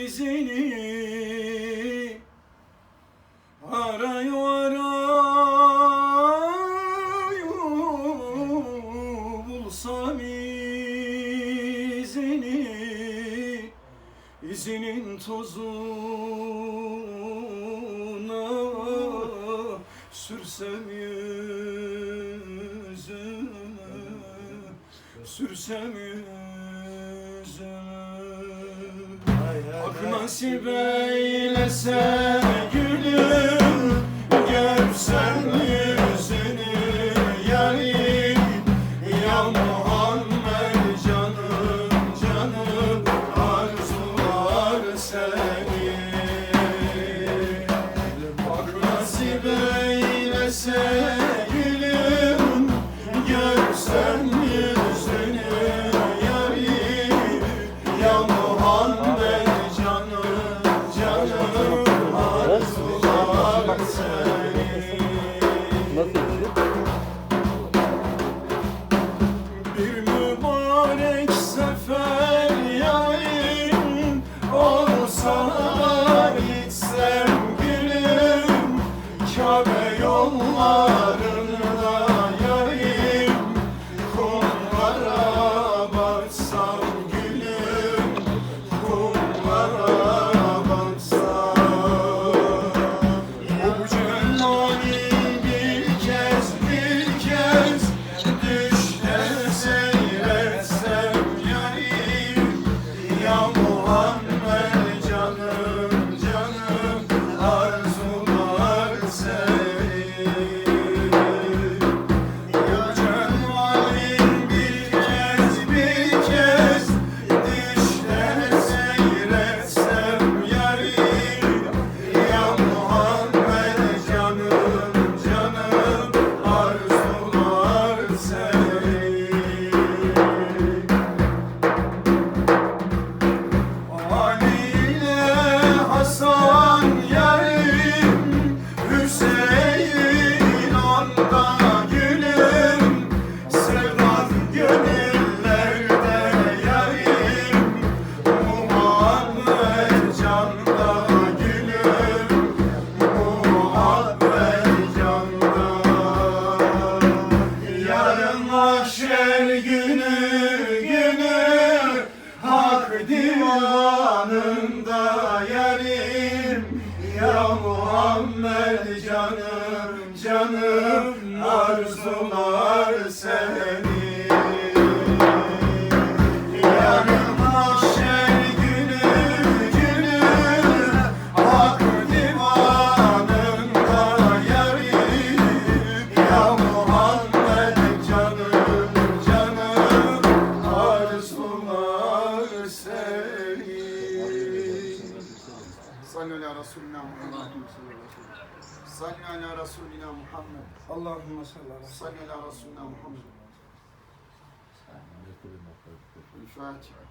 izini Arayı arayı bulsam izini İzinin tozuna sürsem yüzümü Sürsem yüzümü yüzümü Ak nasip eylesen yollarında. divanında yerim. Ya Muhammed canım canım arzular seni Resulina Muhammed. Salli ala Resulina Muhammed. Allahümme salli ala. Salli ala Resulina Muhammed. الفاتحة